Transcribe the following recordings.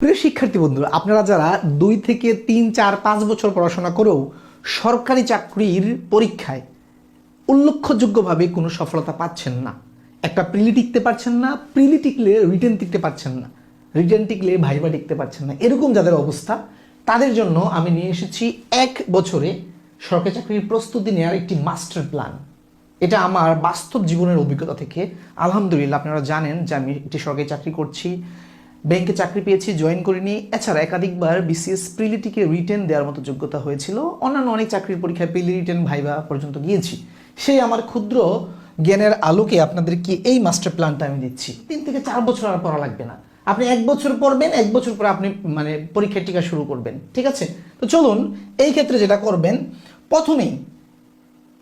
প্রিয় শিক্ষার্থী বন্ধুরা, আপনারা যারা দুই থেকে তিন, চার, পাঁচ বছর পড়াশোনা করেও সরকারি চাকরির পরীক্ষায় উল্লেখযোগ্যভাবে কোনো সফলতা পাচ্ছেন না, একটা প্রিলি টিকতে পারছেন না, প্রিলি টিকলে রিটেন টিকতে পারছেন না, রিটেন টিকলে ভাইবা টিকতে পারছেন না, এরকম যাদের অবস্থা, তাদের জন্য আমি নিয়ে এসেছি এক বছরে সরকারি চাকরির প্রস্তুতি নেওয়ার একটি মাস্টার প্ল্যান। এটা আমার বাস্তব জীবনের অভিজ্ঞতা থেকে আলহামদুলিল্লাহ আপনারা জানেন যে আমি একটি সরকারি চাকরি করছি। ব্যাংকে চাকরি পেয়েছি জয়েন করিনি। এছাড়া একাধিকবার বিসিএস প্রিলিটিকে রিটেন দেওয়ার মতো যোগ্যতা হয়েছিল। অন্যান্য অনেক চাকরির পরীক্ষায় প্রিলি রিটেন ভাইবা পর্যন্ত গিয়েছি। সেই আমার ক্ষুদ্র জ্ঞানের আলোকে আপনাদেরকে এই মাস্টার প্ল্যানটা আমি দিচ্ছি। তিন থেকে চার বছর আর পড়া লাগবে না। আপনি এক বছর পড়বেন, এক বছর পরে আপনি মানে পরীক্ষার টিকা শুরু করবেন, ঠিক আছে? তো চলুন, এই ক্ষেত্রে যেটা করবেন, প্রথমেই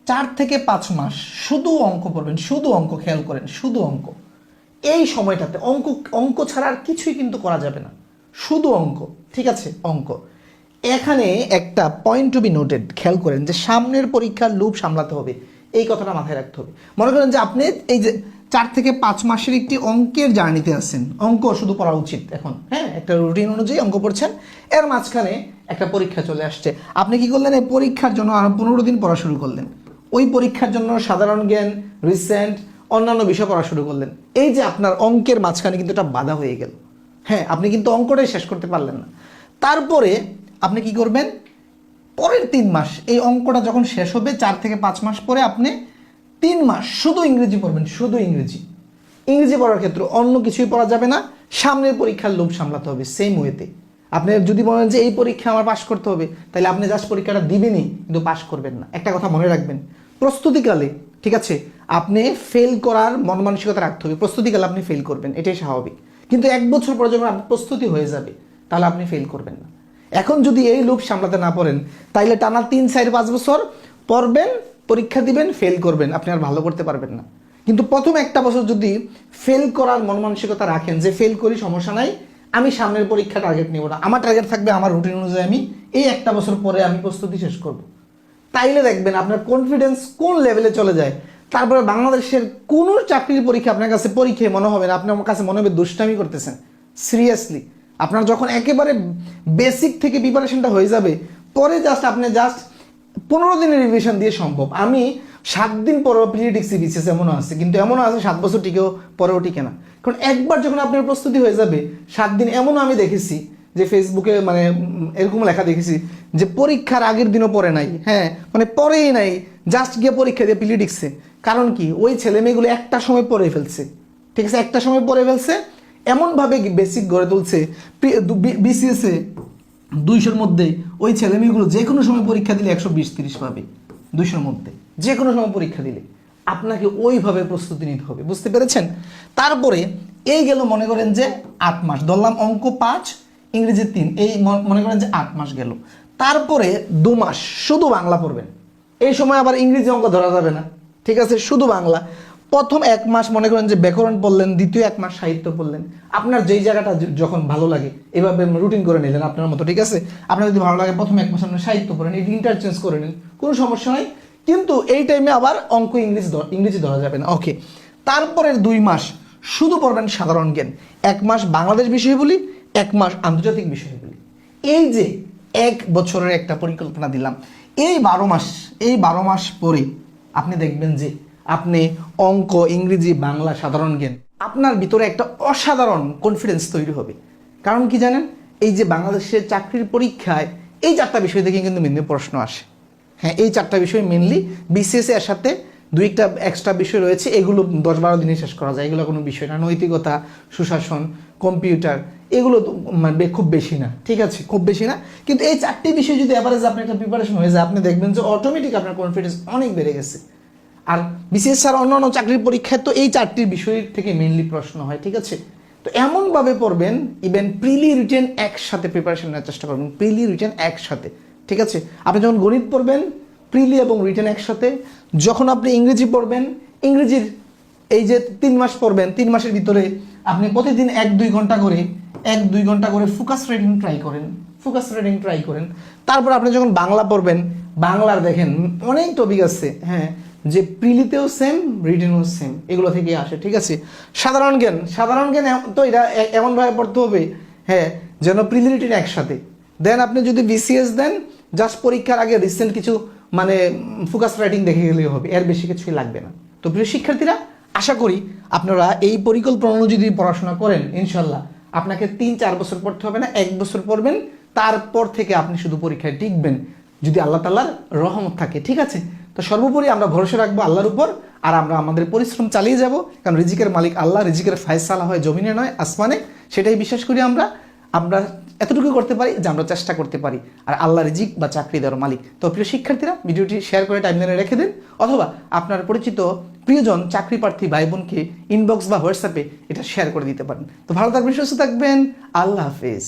চার থেকে পাঁচ মাস শুধু অঙ্ক পড়বেন, শুধু অঙ্ক খেয়াল করেন, শুধু অঙ্ক। এই সময়টাতে অঙ্ক অঙ্ক ছাড়া আর কিছুই কিন্তু করা যাবে না। শুধু অঙ্ক, ঠিক আছে? অঙ্ক। এখানে একটা পয়েন্ট টু বি নোটেড খেয়াল করেন যে সামনের পরীক্ষার লুপ সামলাতে হবে। এই কথাটা মাথায় রাখতে হবে। মনে করেন যে আপনি এই যে চার থেকে পাঁচ মাসের একটি অঙ্কের জার্নিতে আছেন। অঙ্ক শুধু পড়া উচিত এখন হ্যাঁ? একটা রুটিন অনুযায়ী অঙ্ক পড়ছেন। এর মাঝখানে একটা পরীক্ষা চলে আসছে। আপনি কি করলেন? এই পরীক্ষার জন্য আরও পনেরো দিন পড়া শুরু করলেন। ওই পরীক্ষার জন্য সাধারণ জ্ঞান রিসেন্ট অন্যান্য বিষয় পড়া শুরু করলেন। এই যে আপনার অঙ্কের মাঝখানে কিন্তু এটা বাধা হয়ে গেল। হ্যাঁ আপনি কিন্তু অঙ্কটাই শেষ করতে পারলেন না। তারপরে আপনি কি করবেন? পরের তিন মাস, এই অঙ্কটা যখন শেষ হবে, চার থেকে পাঁচ মাস পরে আপনি তিন মাস শুধু ইংরেজি পড়বেন, শুধু ইংরেজি। ইংরেজি পড়ার ক্ষেত্রে অন্য কিছুই পড়া যাবে না, সামনের পরীক্ষার লোভ সামলাতে হবে সেম ওয়েতে আপনি যদি বলেন যে এই পরীক্ষা আমার পাশ করতে হবে, তাহলে আপনি জাস্ট পরীক্ষাটা দিবেনই, কিন্তু পাশ করবেন না। একটা কথা মনে রাখবেন, প্রস্তুতিকালে ঠিক আছে? আপনি ফেল করার মন মানসিকতা রাখতে হবে। প্রস্তুতিকালে আপনি ফেল করবেন, এটাই স্বাভাবিক। কিন্তু এক বছর পরে যখন আপনার প্রস্তুতি হয়ে যাবে, তাহলে আপনি ফেল করবেন না। এখন যদি এই লুপ সামলাতে না পারেন, তাইলে টানা তিন, চার, পাঁচ বছর পড়বেন, পরীক্ষা দিবেন ফেল করবেন, আপনি আর ভালো করতে পারবেন না। কিন্তু প্রথম একটা বছর যদি ফেল করার মন মানসিকতা রাখেন, যে ফেল করি, সমস্যা নাই, আমি সামনের পরীক্ষা টার্গেট নিব না। আমার টার্গেট থাকবে আমার রুটিন অনুযায়ী আমি এই একটা বছর পরে আমি প্রস্তুতি শেষ করব। তাইলে দেখবেন আপনার কনফিডেন্স কোন লেভেলে চলে যায়। তারপরে বাংলাদেশের কোনো চাকরির পরীক্ষা আপনার কাছে পরীক্ষায় মনে হবে না আপনি আমার কাছে মনে হবে দুষ্টামি করতেছেন। সিরিয়াসলি আপনার যখন একেবারে বেসিক থেকে প্রিপারেশনটা হয়ে যাবে, পরে জাস্ট আপনি জাস্ট পনেরো দিনের রিভিশন দিয়ে সম্ভব। আমি সাত দিন পরেও প্রিডিক্সি বিসিএস এমনও আছে, কিন্তু এমনও আছে সাত বছর টিকেও, পরেও টিকে না। কারণ একবার যখন আপনার প্রস্তুতি হয়ে যাবে, সাত দিন এমনও আমি দেখেছি যে ফেসবুকে মানে এরকম লেখা দেখেছি যে পরীক্ষার আগের দিনও পড়ে নাই হ্যাঁ মানে পড়েই নাই জাস্ট গিয়ে পরীক্ষা দিয়ে প্রিডিক্সে কারণ কি? ওই ছেলে মেয়েগুলো একটা সময় পড়ে ফেলছে। ঠিক আছে? একটা সময় পড়ে ফেলছে, এমনভাবে বেসিক গড়ে তুলছে বিসিএসে দুইশোর মধ্যে ওই ছেলেমেয়েগুলো যে কোনো সময় পরীক্ষা দিলে একশো বিশ, তিরিশ পাবে, দুইশোর মধ্যে। যে কোনো সময় পরীক্ষা দিলে। আপনাকে ওইভাবে প্রস্তুতি নিতে হবে, বুঝতে পেরেছেন? তারপরে এই গেল মনে করেন যে আট মাস, ধরলাম অঙ্ক পাঁচ ইংরেজি তিন, এই মনে করেন যে আট মাস গেল। তারপরে দু মাস শুধু বাংলা পড়বেন। এই সময় আবার ইংরেজি অঙ্ক ধরা যাবে না। ঠিক আছে? শুধু বাংলা। প্রথম এক মাস মনে করেন যে ব্যাকরণ পড়লেন, দ্বিতীয় এক মাস সাহিত্য পড়লেন। আপনার যেই জায়গাটা যখন ভালো লাগে, এভাবে রুটিন করে নিলেন আপনার মতো, ঠিক আছে? আপনার যদি ভালো লাগে, প্রথম এক মাস আপনি সাহিত্য পড়েন এটি ইন্টারচেঞ্জ করে নিন, কোনো সমস্যা নাই। কিন্তু এই টাইমে আবার অঙ্ক ইংরেজি ইংরেজি ধরা যাবে না। ওকে তারপরের দুই মাস শুধু পড়বেন সাধারণ জ্ঞান। এক মাস বাংলাদেশ বিষয় বলি এক মাস আন্তর্জাতিক বিষয়গুলি এই যে এক বছরের একটা পরিকল্পনা দিলাম, এই বারো মাস, এই বারো মাস পরে আপনি দেখবেন যে আপনি অঙ্ক, ইংরেজি, বাংলা সাধারণ জ্ঞান, আপনার ভিতরে একটা অসাধারণ কনফিডেন্স তৈরি হবে। কারণ কি জানেন? এই যে বাংলাদেশের চাকরির পরীক্ষায় এই চারটা বিষয় থেকে কিন্তু মেনলি প্রশ্ন আসে। হ্যাঁ এই চারটা বিষয় মেনলি বিসিএস এর সাথে দুই একটা এক্সট্রা বিষয় রয়েছে, এগুলো দশ বারো দিনে শেষ করা যায়। এগুলো কোনো বিষয় না। নৈতিকতা, সুশাসন কম্পিউটার এগুলো মানে খুব বেশি না, ঠিক আছে? খুব বেশি না। কিন্তু এই চারটি বিষয় যদি অ্যাভারেজ আপনি একটা প্রিপারেশন হয়ে যায়, আপনি দেখবেন যে অটোমেটিক আপনার কনফিডেন্স অনেক বেড়ে গেছে। আর বিশেষ স্যার অন্যান্য চাকরির পরীক্ষায় তো এই চারটি বিষয় থেকে মেনলি প্রশ্ন হয়, ঠিক আছে? তো এমনভাবে পড়বেন ইভেন প্রিলি রিটেন একসাথে প্রিপারেশন নেওয়ার চেষ্টা করবেন প্রিলি রিটেন একসাথে, ঠিক আছে? আপনি যখন গণিত পড়বেন প্রিলি এবং রিটেন একসাথে, যখন আপনি ইংরেজি পড়বেন, ইংরেজির এই যে তিন মাস পড়বেন, তিন মাসের ভিতরে আপনি প্রতিদিন এক দুই ঘণ্টা করে এক, দুই ঘণ্টা করে ফোকাস রিডিং ট্রাই করেন ফোকাস রিডিং ট্রাই করেন। তারপর আপনি যখন বাংলা পড়বেন, বাংলার দেখেন, অনেক টপিক আছে হ্যাঁ যে প্রিলিতেও সেম রিটেনও সেম এগুলো থেকে আসে, ঠিক আছে? সাধারণ জ্ঞান সাধারণ জ্ঞান তো এটা এমনভাবে পড়তে হবে হ্যাঁ যেন প্রিলিমিনারি একসাথে। দেন আপনি যদি বিসিএস দেন জাস্ট পরীক্ষার আগে রিসেন্ট কিছু মানে ফোকাস রাইটিং দেখে গেলেই হবে, এর বেশি কিছুই লাগবে না। তো প্রিয় শিক্ষার্থীরা, আশা করি আপনারা এই পরিকল্পনা অনুযায়ী পড়াশোনা করেন, ইনশাল্লাহ আপনাকে তিন, চার বছর পড়তে হবে না, এক বছর পড়বেন, তারপর থেকে আপনি শুধু পরীক্ষায় টিকবেন, যদি আল্লাহ তাল্লার রহমত থাকে, ঠিক আছে? তো সর্বোপরি আমরা ভরসা রাখব আল্লাহর উপর, আর আমরা আমাদের পরিশ্রম চালিয়ে যাব, কারণ রিজিকের মালিক আল্লাহ, রিজিকের ফায়সালা হয় জমিনে নয়, আসমানে। সেটাই বিশ্বাস করি আমরা আমরা এতটুকু করতে পারি যে আমরা চেষ্টা করতে পারি, আর আল্লাহ রিজিক বা চাকরি দেওয়ার মালিক। তো প্রিয় শিক্ষার্থীরা, ভিডিওটি শেয়ার করে টাইমলাইনে রেখে দিন, অথবা আপনার পরিচিত প্রিয়জন চাকরি প্রার্থী ভাই বোনকে ইনবক্স বা হোয়াটসঅ্যাপে এটা শেয়ার করে দিতে পারেন। তো ভালো থাকবেন, সুস্থ থাকবেন, আল্লাহ হাফেজ।